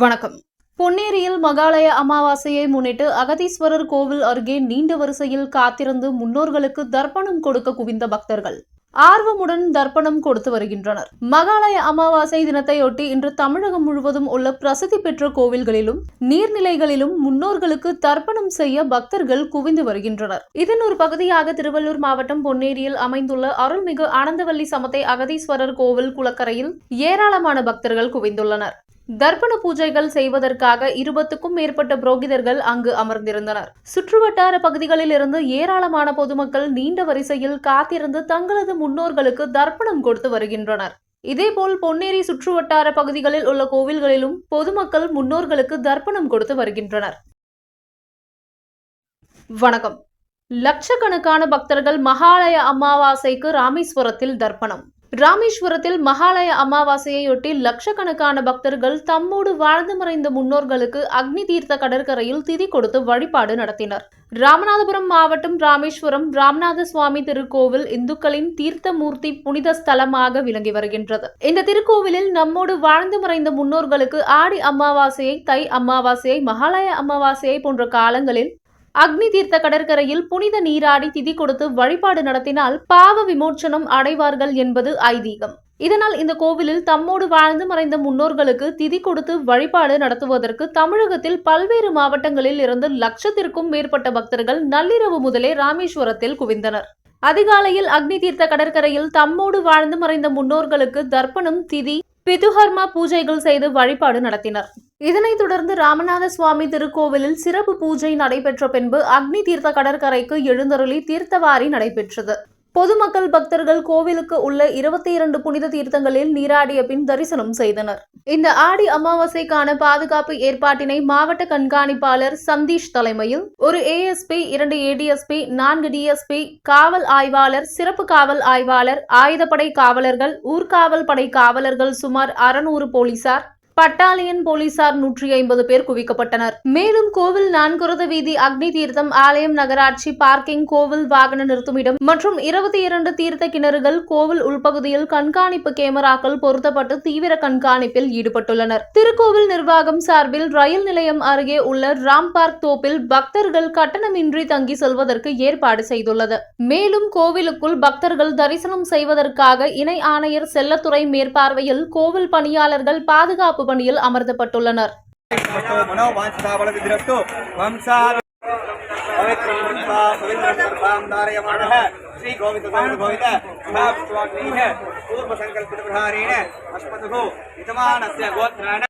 வணக்கம். பொன்னேரியில் மகாலய அமாவாசையை முன்னிட்டு அகதீஸ்வரர் கோவில் அருகே நீண்ட வரிசையில் காத்திருந்து முன்னோர்களுக்கு தர்ப்பணம் கொடுக்க குவிந்த பக்தர்கள். ஆர்வமுடன் தர்ப்பணம் கொடுத்து வருகின்றனர். மகாலய அமாவாசை தினத்தையொட்டி இன்று தமிழகம் முழுவதும் உள்ள பிரசித்தி பெற்ற கோவில்களிலும் நீர்நிலைகளிலும் முன்னோர்களுக்கு தர்ப்பணம் செய்ய பக்தர்கள் குவிந்து வருகின்றனர். இதன் ஒரு பகுதியாக திருவள்ளூர் மாவட்டம் பொன்னேரியில் அமைந்துள்ள அருள்மிகு ஆனந்தவல்லி சமத்தை அகதீஸ்வரர் கோவில் குளக்கரையில் ஏராளமான பக்தர்கள் குவிந்துள்ளனர். தர்ப்பண பூஜைகள் செய்வதற்காக இருபத்துக்கும் மேற்பட்ட புரோகிதர்கள் அங்கு அமர்ந்திருந்தனர். சுற்றுவட்டார பகுதிகளில் இருந்து ஏராளமான பொதுமக்கள் நீண்ட வரிசையில் காத்திருந்து தங்களது முன்னோர்களுக்கு தர்ப்பணம் கொடுத்து வருகின்றனர். இதேபோல் பொன்னேரி சுற்றுவட்டார பகுதிகளில் உள்ள கோவில்களிலும் பொதுமக்கள் முன்னோர்களுக்கு தர்ப்பணம் கொடுத்து வருகின்றனர். வணக்கம். லட்சக்கணக்கான பக்தர்கள் மகாலய அமாவாசைக்கு ராமேஸ்வரத்தில் தர்ப்பணம். ராமேஸ்வரத்தில் மகாலய அமாவாசையொட்டி லட்சக்கணக்கான பக்தர்கள் தம்மோடு வாழ்ந்து மறைந்த முன்னோர்களுக்கு அக்னி தீர்த்த கடற்கரையில் திதி கொடுத்து வழிபாடு நடத்தினர். ராமநாதபுரம் மாவட்டம் ராமேஸ்வரம் ராமநாத சுவாமி திருக்கோவில் இந்துக்களின் தீர்த்தமூர்த்தி புனித ஸ்தலமாக விளங்கி வருகின்றது. இந்த திருக்கோவிலில் நம்மோடு வாழ்ந்து மறைந்த முன்னோர்களுக்கு ஆடி அமாவாசையை தை அமாவாசையை மகாலய அமாவாசையை போன்ற காலங்களில் அக்னி தீர்த்த கடற்கரையில் புனித நீராடி திதி கொடுத்து வழிபாடு நடத்தினால் பாவ விமோச்சனம் அடைவார்கள் என்பது ஐதீகம். இதனால் இந்த கோவிலில் தம்மோடு வாழ்ந்து மறைந்த முன்னோர்களுக்கு திதி கொடுத்து வழிபாடு நடத்துவதற்கு தமிழகத்தில் பல்வேறு மாவட்டங்களில் இருந்து லட்சத்திற்கும் மேற்பட்ட பக்தர்கள் நள்ளிரவு முதலே ராமேஸ்வரத்தில் குவிந்தனர். அதிகாலையில் அக்னி தீர்த்த கடற்கரையில் தம்மோடு வாழ்ந்து மறைந்த முன்னோர்களுக்கு தர்ப்பணம் திதி பிதுஹர்மா பூஜைகள் செய்து வழிபாடு நடத்தினர். இதனைத் தொடர்ந்து ராமநாத சுவாமி திருக்கோவிலில் சிறப்பு பூஜை நடைபெற்ற பின்பு அக்னி தீர்த்த கடற்கரைக்கு எழுந்தருளி தீர்த்தவாரி நடைபெற்றது. பொதுமக்கள் பக்தர்கள் கோவிலுக்கு உள்ள இருபத்தி இரண்டு புனித தீர்த்தங்களில் நீராடிய பின் தரிசனம் செய்தனர். இந்த ஆடி அமாவாசைக்கான பாதுகாப்பு ஏற்பாட்டினை மாவட்ட கண்காணிப்பாளர் சந்தீஷ் தலைமையில் ஒரு ஏஎஸ்பி இரண்டு ஏடிஎஸ்பி நான்கு டிஎஸ்பி காவல் ஆய்வாளர் சிறப்பு காவல் ஆய்வாளர் ஆயுதப்படை காவலர்கள் ஊர்காவல் படை காவலர்கள் சுமார் அறுநூறு போலீசார் பட்டாலியன் போலீசார் நூற்றி ஐம்பது பேர் குவிக்கப்பட்டனர். மேலும் கோவில் நான்குரத வீதி அக்னி தீர்த்தம் ஆலயம் நகராட்சி பார்க்கிங் கோவில் வாகன நிறுத்துமிடம் மற்றும் இருபத்தி இரண்டு தீர்த்த கிணறுகள் கோவில் உள்பகுதியில் கண்காணிப்பு கேமராக்கள் பொருத்தப்பட்டு தீவிர கண்காணிப்பில் ஈடுபட்டுள்ளனர். திருக்கோவில் நிர்வாகம் சார்பில் ரயில் நிலையம் அருகே உள்ள ராம் பார்க் தோப்பில் பக்தர்கள் கட்டணமின்றி தங்கி செல்வதற்கு ஏற்பாடு செய்துள்ளது. மேலும் கோவிலுக்குள் பக்தர்கள் தரிசனம் செய்வதற்காக இணை ஆணையர் செல்லத்துறை மேற்பார்வையில் கோவில் பணியாளர்கள் பாதுகாப்பு பணியில் அமர்த்தப்பட்டுள்ளனர் मतो मनोवाञ्छाबलविधिरस्तु वंसा पवित्रं कृत्वा पवित्रं गर्भां धारयमाणः श्रीगोविन्द गोविन्द गोविन्द महाविष्णुवाग्निः पूर्वसङ्कल्पितप्रहारेण अस्मतुः यजमानस्य गोत्राण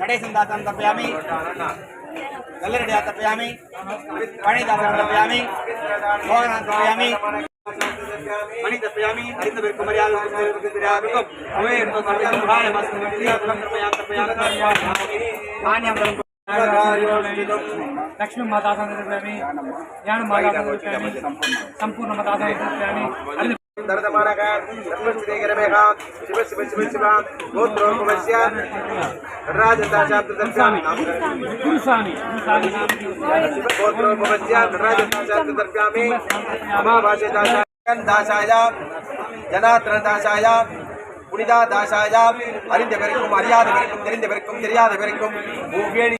नडेशन्दातं तर्पयामि कल्लरड्या तर्पयामि पणिदासं तर्पयामि मोहनान् तर्पयामि मणि तर्पयामि हरितविर्कु मर्यादुर्गुम् अवे तर्पयामि तर्पयामि तर्पयामि मान्यं लक्ष्मी माता समर्पयामि ज्ञान माता समर्पयामि संपूर्ण माता समर्पयामि हरि दर्दमानः सर्वस्थितिगरमेः शिव शिव शिव शिव गोत्रोपवस्य राजदाशाब्ददर्श्यामि गुरुस्वामी गुरुस्वामी गोत्रोपवस्य राजदाशाब्ददर्श्यामि अमावास्यदाशा தாசாய ஜனாத்திர தாசாய புனிதா தாசாய அறிந்த பிறக்கும் அறியாத பிறக்கும் தெரிந்த பிறக்கும் தெரியாத பிறக்கும் மூவேணி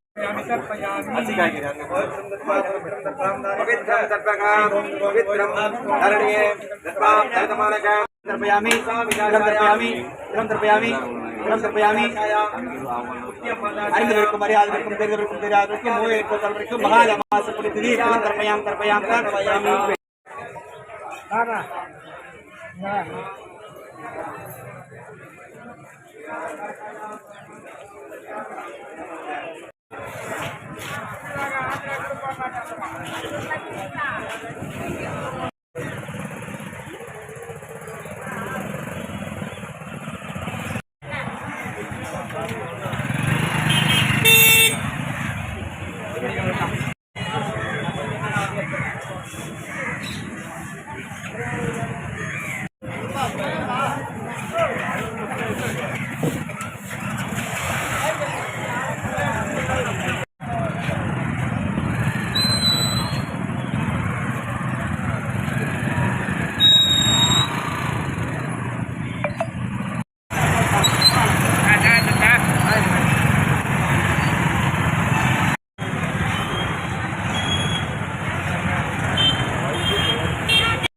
पवित्रं सर्वकां पवित्रं धरण्ये दत्वां धरतमानकां तर्पयामि इदं तर्पयामि इदं तर्पयामि इदं तर्पयामि அறிந்தவருக்கும் அறியாதவருக்கும் தெரிந்தவருக்கும் தெரியாதவருக்கும் நோய் ஏற்பட்டவருக்கும் மகாலமாச புரிதி இதம் தர்ப்பயாம் தர்ப்பயாம் Nara. nah